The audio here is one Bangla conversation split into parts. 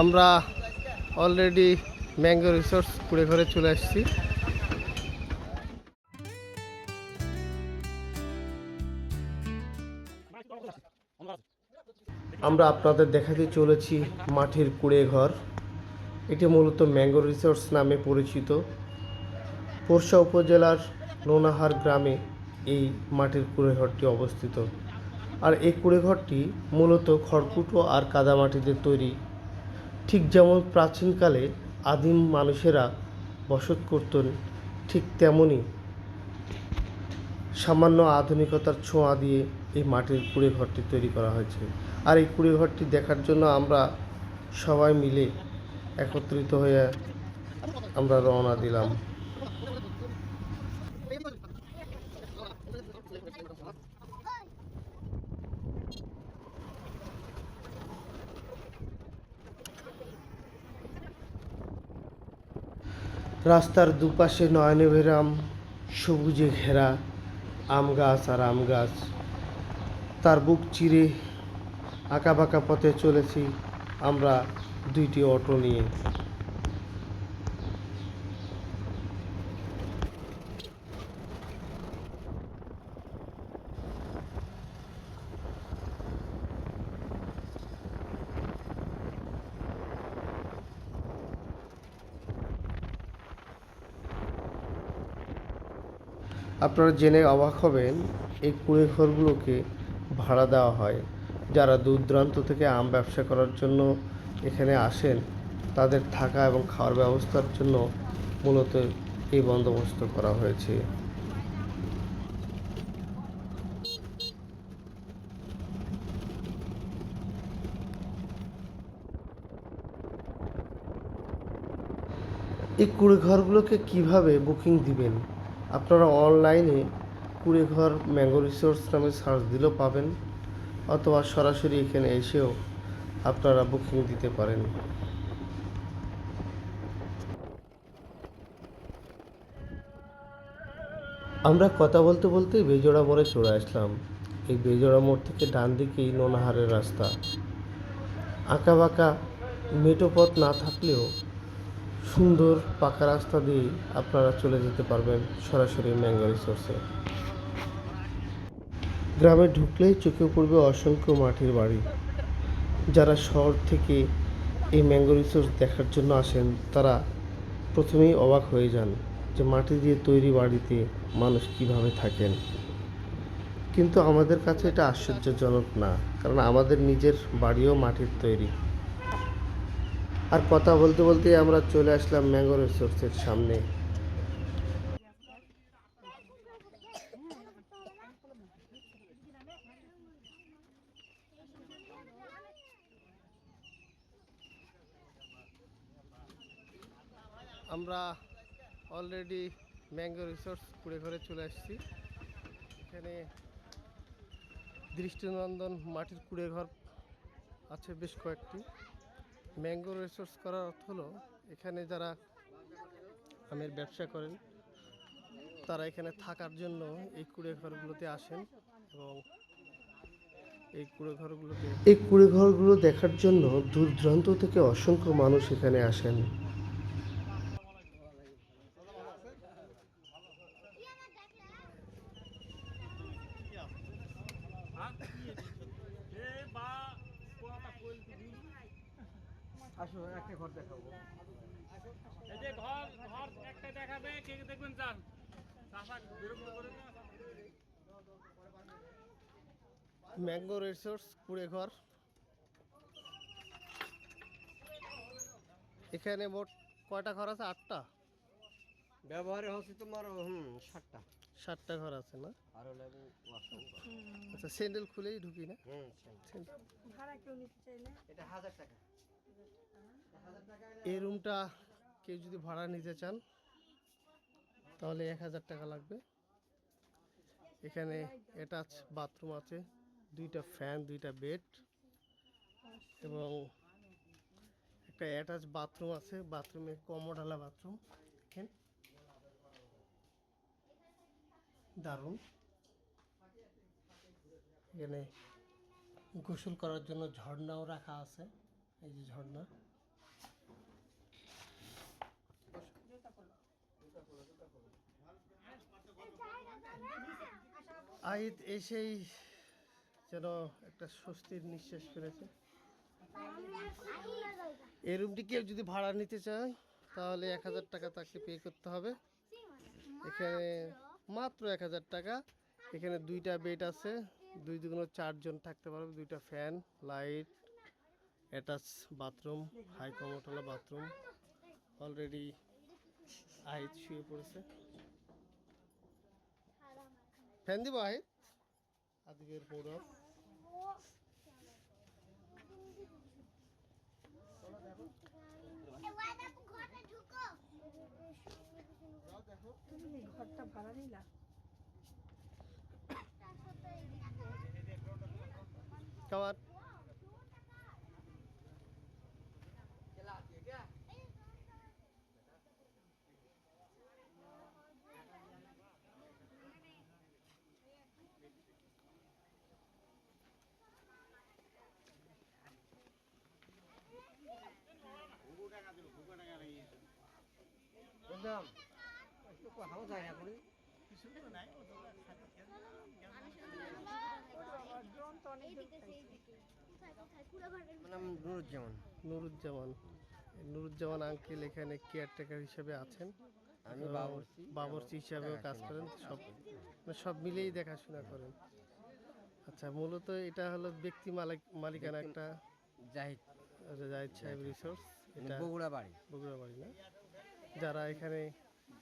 আমরা অলরেডি ম্যাঙ্গো রিসোর্স কুড়ে ঘরে চলে আসছি। আমরা আপনাদের দেখাতে চলেছি মাঠের কুড়ে ঘর। এটি মূলত ম্যাঙ্গো রিসোর্স নামে পরিচিত। পোরশা উপজেলার নোনাহার গ্রামে এই মাটির কুড়ে ঘরটি অবস্থিত। আর এই কুড়ে ঘরটি মূলত খড়কুটো আর কাদামাটিতে তৈরি। ঠিক যেমন প্রাচীনকালে আদিম মানুষেরা বসত করতেন, ঠিক তেমনই সামান্য আধুনিকতার ছোঁয়া দিয়ে এই মাটির কুড়ে ঘরটি তৈরি করা হয়েছে। আর এই কুড়ে ঘরটি দেখার জন্য আমরা সবাই মিলে একত্রিত হয়ে আমরা রওনা দিলাম। রাস্তার দুপাশে নয়নভেরাম সবুজে ঘেরা আম গাছ আর আম গাছ। তার বুক চিরে আঁকা বাঁকা পথে চলেছি আমরা দুইটি অটো নিয়ে। আপনারা জেনে অবাক হবেন, এই কুড়ে ঘরগুলোকে ভাড়া দেওয়া হয়। যারা দূর দূরান্ত থেকে আম ব্যবসা করার জন্য এখানে আসেন, তাদের থাকা এবং খাওয়ার ব্যবস্থার জন্য মূলত এই বন্দোবস্ত করা হয়েছে। এই কুড়ে ঘরগুলোকে কীভাবে বুকিং দিবেন? আপনারা অনলাইনে কুড়ে ঘর ম্যাঙ্গো রিসোর্স নামে সার্চ দিলেও পাবেন, অথবা সরাসরি এখানে এসেও আপনারা বুকিং দিতে পারেন। আমরা কথা বলতে বলতে বেজোড়া মোড়ে চলে আসলাম। এই বেজোড়া মোড় থেকে ডান দিকেই নোনাহারের রাস্তা। আঁকা বাঁকা মেটো পথ না থাকলেও সুন্দর পাকা রাস্তা দিয়ে আপনারা চলে যেতে পারবেন সরাসরি ম্যাঙ্গো রিসোর্সে গ্রামে ঢুকলেই চোখে পড়বে অসংখ্য মাটির বাড়ি। যারা শহর থেকে এই ম্যাঙ্গো রিসোর্স দেখার জন্য আসেন, তারা প্রথমেই অবাক হয়ে যান যে মাটি দিয়ে তৈরি বাড়িতে মানুষ কীভাবে থাকেন। কিন্তু আমাদের কাছে এটা আশ্চর্যজনক না, কারণ আমাদের নিজের বাড়িও মাটির তৈরি। আর কথা বলতে বলতে আমরা চলে আসলাম ম্যাঙ্গো রিসোর্সের সামনে। আমরা অলরেডি ম্যাঙ্গো রিসোর্স কুড়ে ঘরে চলে আসছি। এখানে দৃষ্টিনন্দন মাটির কুড়ে ঘর আছে বেশ কয়েকটি। ম্যাঙ্গো রিসোর্স করার অর্থ হলো, এখানে যারা আমের ব্যবসা করেন, তারা এখানে থাকার জন্য এই কুড়ে ঘরগুলোতে আসেন এবং এই কুড়ে ঘরগুলোতে এই কুড়ে ঘরগুলো দেখার জন্য দূর দূরান্ত থেকে অসংখ্য মানুষ এখানে আসেন আসো একটা ঘর দেখাবো এই যে ঘর ঘর একটা দেখাবে কে কে দেখবেন চান? ম্যাঙ্গো রিসোর্স কুড়ে ঘর। এখানে মোট কয়টা ঘর আছে? আটটা? ব্যবহারে হচ্ছে তোমার হুম ষাটটা ষাটটা ঘর আছে না? আরও আচ্ছা স্যান্ডেল খুলেই ঢুকি না? হুম স্যান্ডেল। ভাড়া কেউ নিতে চাইলে? এটা হাজার টাকা। এই রুমটা কেউ যদি ভাড়া নিতে চান, তাহলে এক হাজার টাকা লাগবে। এখানে অ্যাটাচ বাথরুম আছে, দুইটা ফ্যান দুইটা বেড এবং একটা অ্যাটাচ বাথরুম আছে বাথরুমে কমোডালা বাথরুম দেখেন। দারুণ। এখানে গোসল করার জন্য ঝর্ণাও রাখা আছে, এই যে ঝর্ণা। আহিত এসেই যেন একটা স্বস্তির নিঃশ্বাস ফেলেছে। এই রুমটি কেউ যদি ভাড়া নিতে চায়, তাহলে এক হাজার টাকা তাকে পে করতে হবে। এখানে মাত্র এক হাজার টাকা। এখানে দুইটা বেড আছে, দুই দুগুলো চারজন থাকতে পারবে। দুইটা fan light attach bathroom high কমোটলা bathroom already আহিত শুয়ে পড়েছে। ফ্যান দিব আহিত আজকের পৌরব। ঘরটা ভাড়া নিলা খাবার যায় না করি ড্রোন তো অনেক আমার নাম নুরুজ্জামান। নুরুজ্জামান। নুরুজ্জামান আঙ্কেল এখানে কেয়ারটেকার হিসেবে আছেন। আমি এবং বাবুর্চি। বাবুর্চি হিসাবেও কাজ করেন। সব মানে সব মিলেই দেখাশোনা করেন। আচ্ছা মূলত এটা হলো ব্যক্তি মালিক মালিকানা একটা জাহিদ। জাহিদ সাহেব রিসোর্স এটা বগুড়া বাড়ি। বগুড়া বাড়ি না? যারা এখানে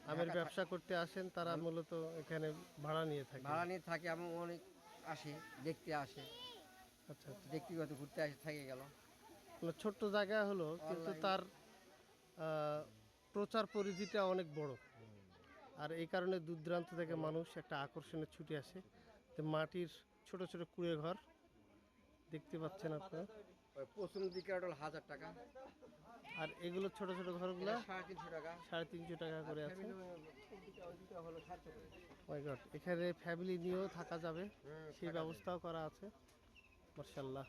আমের ব্যবসা করতে আসেন তারা মূলত এখানে ভাড়া নিয়ে থাকে। ভাড়া নিয়ে থাকে আমি অনেক আসে দেখতে আসে। আচ্ছা আচ্ছা। ব্যক্তিগত ঘুরতে আসে থেকে গেল। ছোট্ট জায়গা হলো কিন্তু তার প্রচার পরিধিটা অনেক বড়। আর এই কারণে দূর দূরান্ত থেকে মানুষ একটা আকর্ষণে ছুটে আসে। তো মাটির ছোট ছোট কুড়ে ঘর দেখতে পাচ্ছেন আপনারা। প্রথম দিকে হাজার টাকা। আর এগুলো ছোট ছোট ঘরগুলো গুলা সাড়ে তিনশো টাকা। করে আছে। এখানে ফ্যামিলি নিয়েও থাকা যাবে। সেই ব্যবস্থাও করা আছে। মার্শাল্লাহ